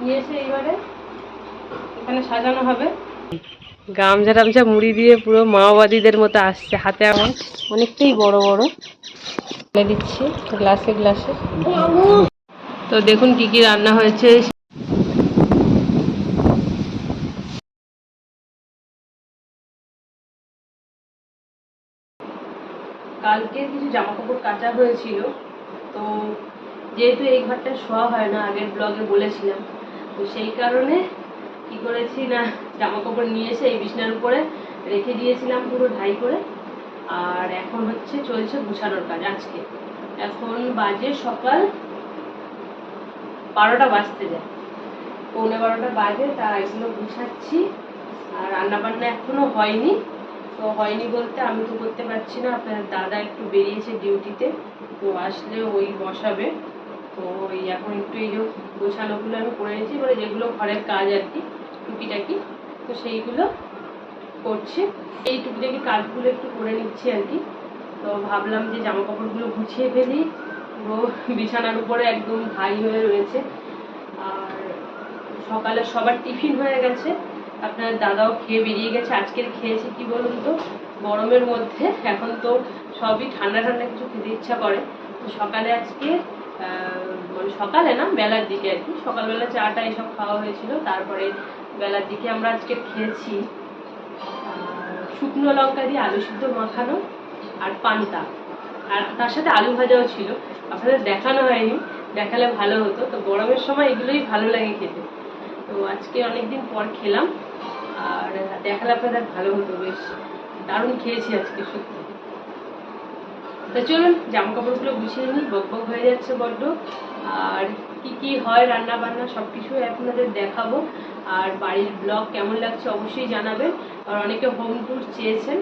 নিয়ে এসে এইবারে। এখানে সাজানো হবে। গামছা টামছা মুড়ি দিয়ে পুরো মাওবাদীদের মতো আসছে হাতে আমার। অনেকটাই বড় বড়। ঢেলে দিচ্ছি গ্লাসে গ্লাসে। তো দেখুন কি কি রান্না হয়েছে। কালকে কিছু জামা কাপড় কাচা হয়েছিল। তো যেহেতু এই ঘরটা শোয়া হয় না আগের ব্লগে বলেছিলাম। তো সেই কারণে কি করেছি না জামা কাপড় নিয়ে এসে এই বিছনার উপরে রেখে দিয়েছিলাম পুরো ঢাই করে। আর এখন হচ্ছে চলছে গুছানোর কাজ আজকে। এখন বাজে সকাল বারোটা বাজতে যায়। পৌনে বারোটা বাজে তা এগুলো গুছাচ্ছি। আর রান্না বান্না এখনও হয়নি। তো হয়নি বলতে আমি তো করতে পারছি না। আপনার দাদা একটু বেরিয়েছে ডিউটিতে তো আসলে ওই বসাবে। তো ওই এখন একটু এই যে গোছানোগুলো আমি করে নিয়েছি মানে যেগুলো ঘরের কাজ আর কি, টুকিটাকি, তো সেইগুলো করছি। এই টুকিটাকি কাজগুলো একটু করে নিচ্ছি আর কি। তো ভাবলাম যে জামা কাপড়গুলো গুছিয়ে ফেলি, পুরো বিছানার উপরে একদম ভাই হয়ে রয়েছে। আর সকালে সবার টিফিন হয়ে গেছে। আপনার দাদাও খেয়ে বেরিয়ে গেছে। আজকের খেয়েছে কি বলুন তো? গরমের মধ্যে এখন তো সবই ঠান্ডা ঠান্ডা কিছু খেতে ইচ্ছা করে। তো সকালে আজকে সকালে না, বেলার দিকে আর কি। সকালবেলা চাটা এসব খাওয়া হয়েছিল। তারপরে বেলার দিকে আমরা আজকে খেয়েছি শুকনো লঙ্কা দিয়ে আলু সিদ্ধ মাখানো আর পান্তা। আর তার সাথে আলু ভাজাও ছিল। আপনাদের দেখানো হয়নি, দেখালে ভালো হতো। তো গরমের সময় এগুলোই ভালো লাগে খেতে। তো আজকে অনেকদিন পর খেলাম। আর দেখালে আপনাদের ভালো হতো বেশ। দারুণ খেয়েছি আজকে, সত্যি। তো চলুন জামা কাপড়গুলো গুছিয়ে নিই। বক বক হয়ে যাচ্ছে বড্ড। আর কি কি হয় রান্না বান্না সব কিছুই আপনাদের দেখাবো। আর বাড়ির ব্লগ কেমন লাগছে অবশ্যই জানাবেন। আর অনেকে হোম ট্যুর চেয়েছেন।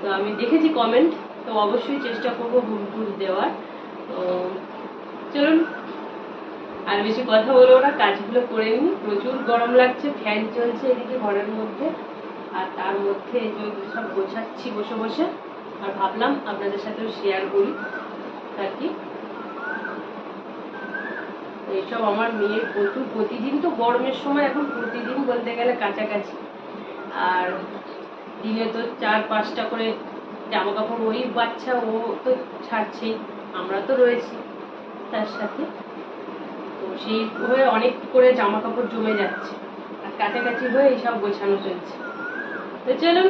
তো আমি দেখেছি কমেন্ট তো অবশ্যই চেষ্টা করব হোম ট্যুর দেওয়ার। তো চলুন, আর বেশি কথা বলব না, কাজগুলো করে নিই। প্রচুর গরম লাগছে ফ্যান চলছে এদিকে ঘরের মধ্যে। আর তার মধ্যে সব গোছাচ্ছি বসে বসে। আর ভাবলাম আপনাদের সাথেও শেয়ার করি। আর কি? এইসব আমার মেয়ের প্রচুর, প্রতিদিন তো গরমের সময় এখন প্রতিদিন বলতে গেলে কাছাকাছি। আর দিনে তো চার, পাঁচটা করে জামা কাপড় ওই বাচ্চা ও তো ছাড়ছেই, আমরা তো রয়েছি তার সাথে। তো সেই হয়ে অনেক করে জামা কাপড় জমে যাচ্ছে। আর কাছাকাছি হয়ে এইসব গোছানো চলছে। তো চলুন,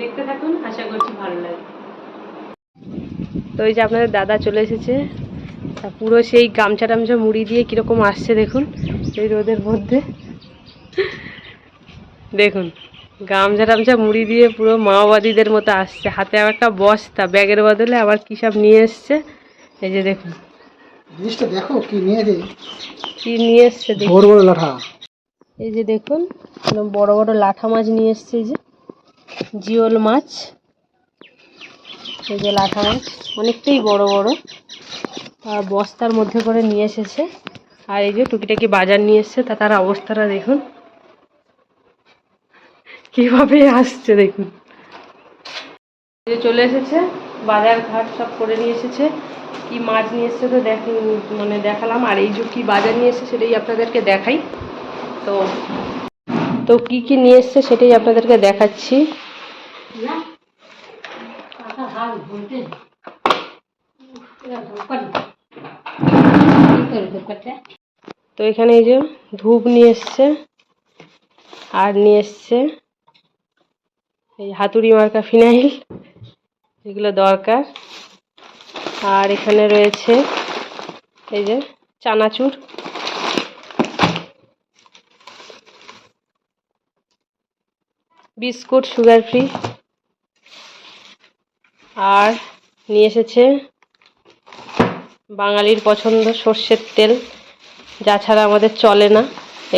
দেখতে থাকুন, আশা করছি ভালো লাগে তো এই যে আপনাদের দাদা চলে এসেছে তা পুরো সেই গামছা টামছা মুড়ি দিয়ে কীরকম আসছে দেখুন এই রোদের মধ্যে। দেখুন গামছা টামছা মুড়ি দিয়ে পুরো মাওবাদীদের মতো আসছে। হাতে আবার একটা বস্তা ব্যাগের বদলে আবার কী সব নিয়ে এসছে। এই যে দেখুন। জিনিসটা দেখো কি নিয়েছে কি নিয়ে এসছে বড় বড় লাঠা। এই যে দেখুন বড় বড় লাঠা মাছ নিয়ে এসছে এই যে। জিওল মাছ। এই যে লাঠা মাছ অনেকটাই বড় বড়। বস্তার মধ্যে করে নিয়ে এসেছে। আর এই যে টুকিটাকি বাজার নিয়ে এসছে, তা তার অবস্থাটা দেখুন। কীভাবে আসছে দেখুন। যে চলে এসেছে, বাজার ঘাট সব করে নিয়ে এসেছে। কি মাছ নিয়ে এসছে তো দেখ মানে দেখালাম। আর এই যে কি বাজার নিয়ে এসেছে সেটাই আপনাদেরকে দেখাই। তো তো কি কি নিয়ে এসছে সেটাই আপনাদেরকে দেখাচ্ছি। তো এখানে এই যে ধূপ নিয়ে এসছে, আর নিয়ে এসছে এই হাতুড়ি মার্কা ফিনাইল এগুলো দরকার। আর এখানে রয়েছে এই যে চানাচুর। Biscuit, sugar free. আর নিয়ে এসেছে বাঙালির পছন্দ সর্ষের তেল। যা ছাড়া আমাদের চলে না।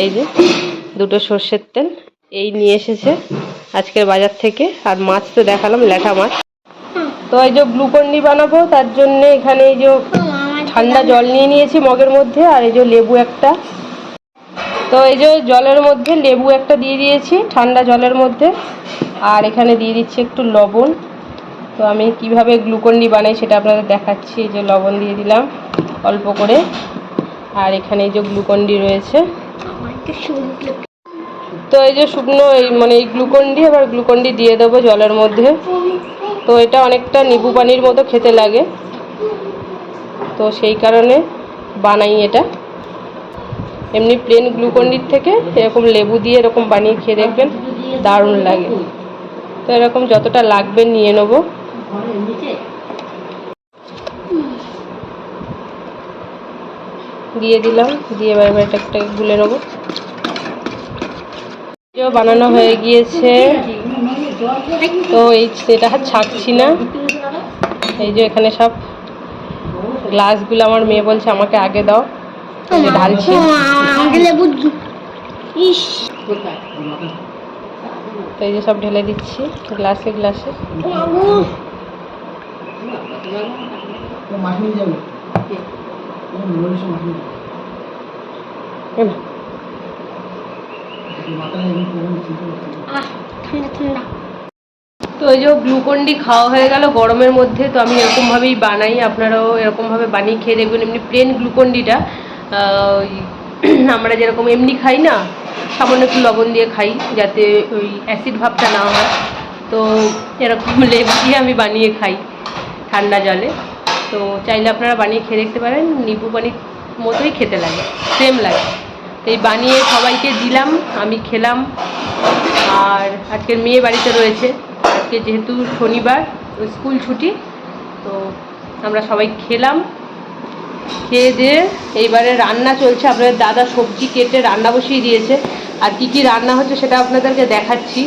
এই যে, দুটো সর্ষের তেল। এই নিয়ে এসেছে আজকের বাজার থেকে। আর মাছ তো দেখালাম ল্যাঠা মাছ। তো এই যে গ্লুকন্ডি বানাবো, তার জন্য এখানে এই যে ঠান্ডা জল নিয়ে নিয়েছি মগের মধ্যে, আর এই যে লেবু একটা। তো এই যে জলের মধ্যে লেবু একটা দিয়ে দিয়েছি, ঠান্ডা জলের মধ্যে। আর এখানে দিয়ে দিচ্ছি একটু লবণ। তো আমি কীভাবে গ্লুকন্ডি বানাই সেটা আপনাদের দেখাচ্ছি যে লবণ দিয়ে দিলাম অল্প করে। আর এখানে এই যে গ্লুকন্ডি রয়েছে। তো এই যে শুকনো, এই মানে এই গ্লুকন ডি আবার গ্লুকন ডি দিয়ে দেবো জলের মধ্যে। তো এটা অনেকটা নিবু পানির মতো খেতে লাগে। তো সেই কারণে বানাই এটা। এমনি প্লেন গ্লুকন্ডির থেকে এরকম লেবু দিয়ে এরকম বানিয়ে খেয়ে দেখবেন দারুণ লাগে। তো এরকম যতটা লাগবে নিয়ে নেব। দিয়ে দিলাম দিয়ে এবার এবার একটা গুলে নেব। বানানো হয়ে গিয়েছে। তো এই এটা ছাকছি না। এই যে এখানে সব গ্লাসগুলো আমার মেয়ে বলছে আমাকে আগে দাও। ঢালছি তো এই যে সব ঢেলে দিচ্ছি গ্লাসে গ্লাসে ও মাছ নিয়ে যাবে ও নিরামিষ মাছ নিয়ে যাবে এই নাও। মাথায় ছিল তো এই যে গ্লুকন্ডি খাওয়া হয়ে গেল গরমের মধ্যে তো আমি এরকমভাবেই বানাই আপনারাও এরকমভাবে বানিয়ে খেয়ে দেখবেন এমনি প্লেন গ্লুকন্ডিটা আমরা যেরকম এমনি খাই না সামান্য একটু লবণ দিয়ে খাই যাতে ওই অ্যাসিড ভাবটা না হয়। তো এরকম লেবু দিয়ে আমি বানিয়ে খাই। ঠান্ডা জলে। তো চাইলে আপনারা বানিয়ে খেয়ে দেখতে পারেন। নিবু পানির মতোই খেতে লাগে সেম লাগে। এই বানিয়ে সবাইকে দিলাম, আমি খেলাম। আর আজকের মেয়ে বাড়িতে রয়েছে। আজকে যেহেতু শনিবার, স্কুল ছুটি, তো আমরা সবাই খেলাম। খেয়ে দিয়ে এইবারে রান্না চলছে। আপনাদের দাদা সবজি কেটে রান্না বসিয়ে দিয়েছে। আর কি কি রান্না হচ্ছে সেটা আপনাদেরকে দেখাচ্ছি।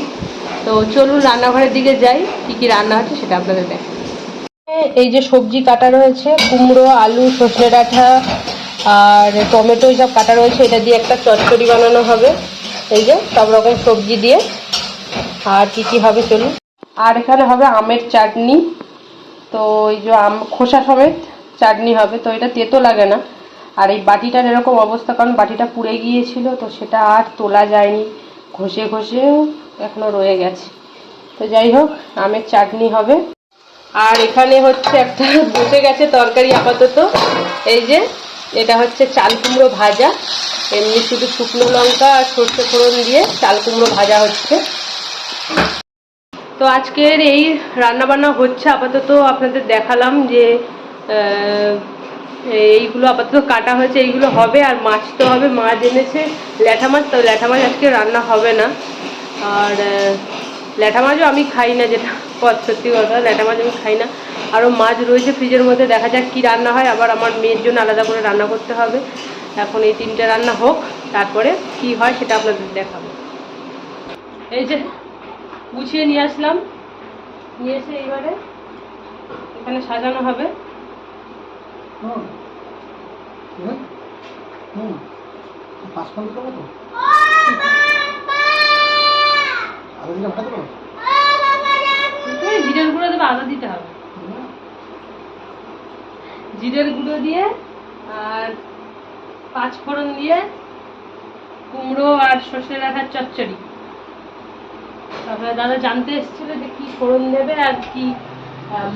তো চলুন রান্নাঘরের দিকে যাই। কি কি রান্না হচ্ছে সেটা আপনাদের দেখ এই যে সবজি কাটা রয়েছে, কুমড়ো, আলু, সজনে ডাঁটা আর টমেটো সব কাটা রয়েছে, এটা দিয়ে একটা চচ্চড়ি বানানো হবে। এই যে সব রকম সবজি দিয়ে। আর কি কি হবে চলুন। আর এখানে হবে আমের চাটনি। তো এই যে আম, খোসা সমেত চাটনি হবে। তো এটা তেতো লাগে না। আর এই বাটিটার এরকম অবস্থা, কারণ বাটিটা পুড়ে গিয়েছিল, তো সেটা আর তোলা যায়নি। ঘষে ঘষেও এখনও রয়ে গেছে। তো যাই হোক, আমের চাটনি হবে। আর এখানে হচ্ছে একটা বসে গেছে তরকারি আপাতত। এই যে, এটা হচ্ছে চাল কুমড়ো ভাজা। এমনি শুধু শুকনো লঙ্কা আর সর্ষে ফোড়ন দিয়ে চাল কুমড়ো ভাজা হচ্ছে। তো আজকের এই রান্নাবান্না হচ্ছে আপাতত আপনাদের দেখালাম যে এইগুলো আপাতত কাটা হয়েছে, এইগুলো হবে আর মাছ তো হবে, মাছ এনেছে ল্যাঠা মাছ, তো ল্যাঠা মাছ আজকে রান্না হবে না। আর ল্যাঠা মাছও আমি খাই না যেটা। পথ সত্যি কথা ল্যাঠা মাছ আমি খাই না। আরও মাছ রয়েছে ফ্রিজের মধ্যে দেখা যাক কী রান্না হয়। আবার আমার মেয়ের জন্য আলাদা করে রান্না করতে হবে। এখন এই তিনটে রান্না হোক তারপরে কি হয় সেটা আপনাদের দেখাবো। এই যে গুছিয়ে নিয়ে আসলাম। নিয়ে এসে এইবারে এখানে সাজানো হবে। হুম। হুম? হুম। পাঁচ ফোন করব তো আরও দিলে এই জিরের গুঁড়ো দেবে, আদা দিতে হবে। জিরের গুঁড়ো দিয়ে আর পাঁচ ফোড়ন দিয়ে কুমড়ো আর সর্ষে রাখার চচ্চড়ি। তারপরে দাদা জানতে এসেছিল যে কি ফোড়ন দেবে আর কি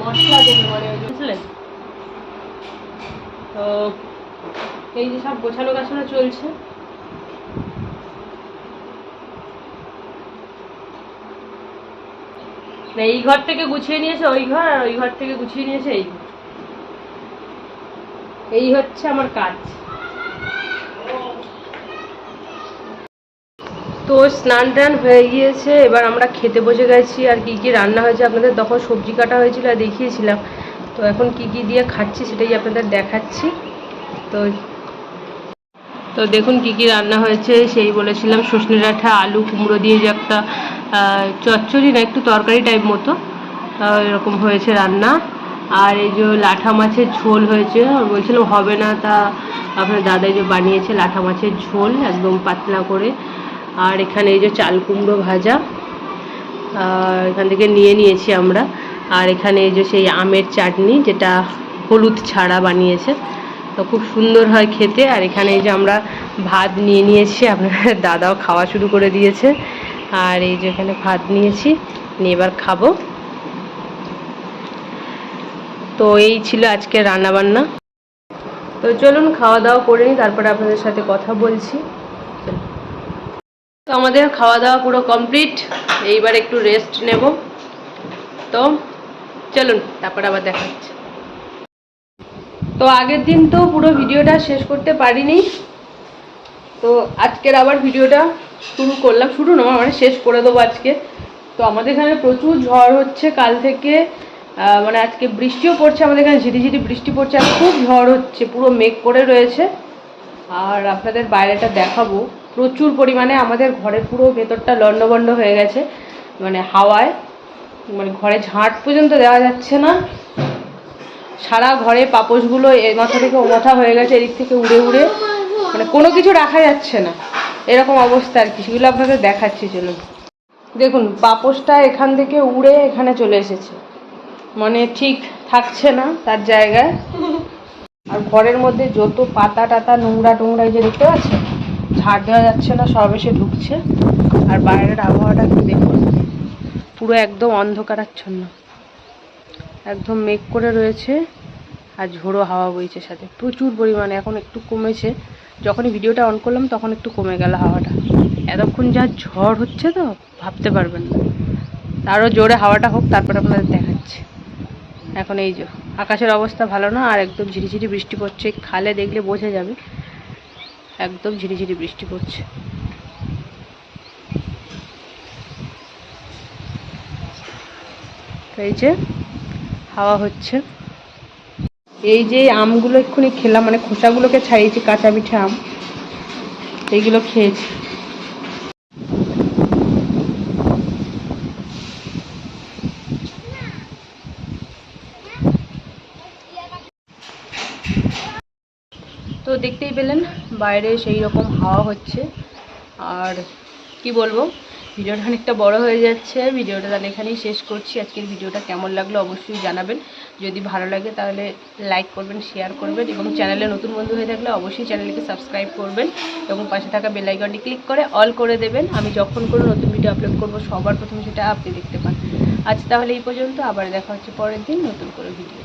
মশলা দেবে মানে বুঝলেন তো এই যে সব গোছানো গাছানো চলছে। এই ঘর থেকে গুছিয়ে নিয়েছে ওই ঘর, আর ওই ঘর থেকে গুছিয়ে নিয়েছে এই এই হচ্ছে আমার কাজ। তো স্নান টান হয়ে গিয়েছে, এবার আমরা খেতে বসে গেছি, আর কি কি রান্না হয়েছে আপনাদের তখন সবজি কাটা হয়েছিল আর দেখিয়েছিলাম। তো এখন কি কি দিয়ে খাচ্ছি সেটাই আপনাদের দেখাচ্ছি। তো তো দেখুন কি কি রান্না হয়েছে, সেই বলেছিলাম সজনে ডাঁটা, আলু কুমড়ো দিয়ে যে একটা চচ্চড়ি না, একটু তরকারি টাইপ মতো। এরকম হয়েছে রান্না। আর এই যে লাঠা মাছের ঝোল হয়েছে বলছিলাম হবে না, তা আপনার দাদাই যে বানিয়েছে লাঠা মাছের ঝোল, একদম পাতলা করে। আর এখানে এই যে চাল কুমড়ো ভাজা এখান থেকে নিয়ে নিয়েছি আমরা। আর এখানে এই যে সেই আমের চাটনি, যেটা হলুদ ছাড়া বানিয়েছে। তো খুব সুন্দর হয় খেতে। আর এখানে এই যে আমরা ভাত নিয়ে নিয়েছি আপনার দাদাও খাওয়া শুরু করে দিয়েছে। আর এই যে এখানে ভাত নিয়েছি, নিয়ে এবার খাব। তো এই ছিল আজকে রান্না বান্না তো চলুন খাওয়া দাওয়া করে নিই, তারপরে আপনাদের সাথে কথা বলছি। তো আমাদের খাওয়া দাওয়া পুরো কমপ্লিট, এইবার একটু রেস্ট নেব। তো চলুন, তারপর আবার দেখা তো আগের দিন তো পুরো ভিডিওটা শেষ করতে পারিনি তো আজকের আবার ভিডিওটা শুরু করলাম। শুরু না মানে শেষ করে দেবো আজকে। তো আমাদের এখানে প্রচুর ঝড় হচ্ছে কাল থেকে। মানে আজকে বৃষ্টিও পড়ছে, আমাদের এখানে ঝিরিঝিরি বৃষ্টি পড়ছে আর খুব ঝড় হচ্ছে, পুরো মেঘ করে রয়েছে। আর আপনাদের বাইরেটা দেখাবো। প্রচুর পরিমাণে আমাদের ঘরের পুরো ভেতরটা লন্ডভন্ড হয়ে গেছে মানে হাওয়ায়। মানে ঘরে ঝাঁট পর্যন্ত দেওয়া যাচ্ছে না। সারা ঘরে পাপোশগুলো এ মাথা থেকে ও মাথা হয়ে গেছে, এদিক থেকে উড়ে উড়ে। মানে কোনো কিছু রাখা যাচ্ছে না। এরকম অবস্থা আর কি, সেগুলো আপনাদের দেখাচ্ছি, চলুন। দেখুন পাপোশটা এখান থেকে উড়ে এখানে চলে এসেছে। মানে ঠিক থাকছে না তার জায়গায়। আর ঘরের মধ্যে যত পাতা টাতা, নোংরা টোংরা এই যে দেখতে পাচ্ছেন, ঝাড় দেওয়া যাচ্ছে না, সব এসে ঢুকছে। আর বাইরের আবহাওয়াটা একটু দেখুন, পুরো একদম অন্ধকারাচ্ছন্ন। একদম মেঘ করে রয়েছে। আর ঝোড়ো হাওয়া বইছে সাথে। প্রচুর পরিমাণে, এখন একটু কমেছে। যখনই ভিডিওটা অন করলাম, তখন একটু কমে গেল হাওয়াটা। এতক্ষণ যা ঝড় হচ্ছে তো, ভাবতে পারবেন না। আরও জোরে হাওয়াটা হোক, তারপর আপনাদের দেখাচ্ছি। এখন এই যে, আকাশের অবস্থা ভালো না, আর একদম ঝিরিঝিরি বৃষ্টি পড়ছে। খালে দেখলে বোঝা যাবে, একদম ঝিরিঝিরি বৃষ্টি পড়ছে। এই যে, হাওয়া হচ্ছে। এই যে আমগুলো এক্ষুনি খেলাম মানে খোসাগুলোকে ছাড়িয়েছি, কাঁচা পিঠে আম, এইগুলো খেয়েছি। তো দেখতেই পেলেন, বাইরে সেই রকম হাওয়া হচ্ছে, আর কি বলব? ভিডিওটা অনেকটা বড় হয়ে যাচ্ছে, ভিডিওটা তাহলে এখানেই শেষ করছি। আজকের ভিডিওটা কেমন লাগল অবশ্যই জানাবেন। যদি ভালো লাগে তাহলে লাইক করবেন শেয়ার করবেন এবং চ্যানেলে নতুন বন্ধু হয়ে থাকলে অবশ্যই চ্যানেলটিকে সাবস্ক্রাইব করবেন এবং পাশে থাকা বেল আইকনটি ক্লিক করে অল করে দেবেন। আমি যখন কোনো নতুন ভিডিও আপলোড করব, সবার প্রথমে সেটা আপনি দেখতে পান। আজ তাহলে এই পর্যন্ত, আবার দেখা হচ্ছে পরের দিন নতুন করে ভিডিও